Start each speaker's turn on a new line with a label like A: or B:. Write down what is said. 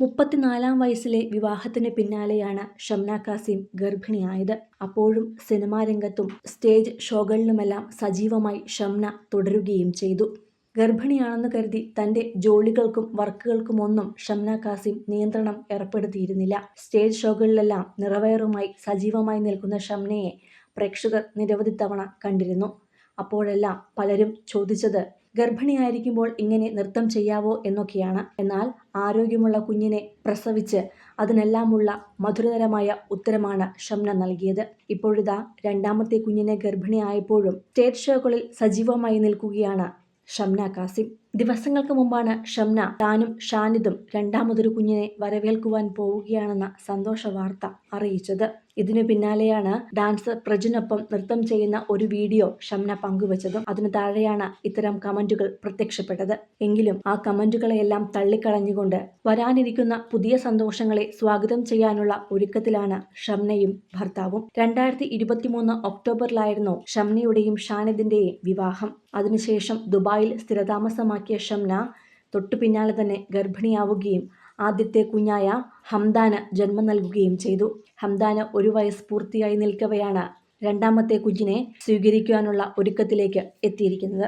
A: മുപ്പത്തിനാലാം വയസ്സിലെ വിവാഹത്തിന് പിന്നാലെയാണ് ഷംന കാസിം ഗർഭിണിയായത്. അപ്പോഴും സിനിമാ രംഗത്തും സ്റ്റേജ് ഷോകളിലുമെല്ലാം സജീവമായി ഷംന തുടരുകയും ചെയ്തു. ഗർഭിണിയാണെന്ന് കരുതി തന്റെ ജോലികൾക്കും വർക്കുകൾക്കുമൊന്നും ഷംന കാസിം നിയന്ത്രണം ഏർപ്പെടുത്തിയിരുന്നില്ല. സ്റ്റേജ് ഷോകളിലെല്ലാം നിറവേറുമായി സജീവമായി നിൽക്കുന്ന ഷംനയെ പ്രേക്ഷകർ നിരവധി തവണ കണ്ടിരുന്നു. അപ്പോഴെല്ലാം പലരും ചോദിച്ചത് ഗർഭിണിയായിരിക്കുമ്പോൾ ഇങ്ങനെ നൃത്തം ചെയ്യാവോ എന്നൊക്കെയാണ്. എന്നാൽ ആരോഗ്യമുള്ള കുഞ്ഞിനെ പ്രസവിച്ച് അതിനെല്ലാമുള്ള മധുരതരമായ ഉത്തരമാണ് ഷംന നൽകിയത്. ഇപ്പോഴിതാ രണ്ടാമത്തെ കുഞ്ഞിനെ ഗർഭിണിയായപ്പോഴും സ്റ്റേറ്റ് ഷോകളിൽ സജീവമായി നിൽക്കുകയാണ് ഷംന കാസിം. ദിവസങ്ങൾക്ക് മുമ്പാണ് ഷംന താനും ഷാനിദും രണ്ടാമതൊരു കുഞ്ഞിനെ വരവേൽക്കുവാൻ പോവുകയാണെന്ന സന്തോഷ വാർത്ത അറിയിച്ചത്. ഇതിനു പിന്നാലെയാണ് ഡാൻസർ പ്രജിനൊപ്പം നൃത്തം ചെയ്യുന്ന ഒരു വീഡിയോ ഷംന പങ്കുവച്ചതും അതിനു താഴെയാണ് ഇത്തരം കമന്റുകൾ പ്രത്യക്ഷപ്പെട്ടത്. എങ്കിലും ആ കമന്റുകളെയെല്ലാം തള്ളിക്കളഞ്ഞുകൊണ്ട് വരാനിരിക്കുന്ന പുതിയ സന്തോഷങ്ങളെ സ്വാഗതം ചെയ്യാനുള്ള ഒരുക്കത്തിലാണ് ഷംനയും ഭർത്താവും. രണ്ടായിരത്തി ഇരുപത്തിമൂന്ന് ഒക്ടോബറിലായിരുന്നു ഷംനയുടെയും ഷാനിദിന്റെയും വിവാഹം. അതിനുശേഷം ദുബായിൽ സ്ഥിരതാമസമാക്കിയ ഷംന തൊട്ടു പിന്നാലെ തന്നെ ഗർഭിണിയാവുകയും ആദ്യത്തെ കുഞ്ഞായ ഹംദാന് ജന്മം നൽകുകയും ചെയ്തു. ഹംദാന് ഒരു വയസ്സ് പൂർത്തിയായി നിൽക്കവെയാണ് രണ്ടാമത്തെ കുഞ്ഞിനെ സ്വീകരിക്കുവാനുള്ള ഒരുക്കത്തിലേക്ക് എത്തിയിരിക്കുന്നത്.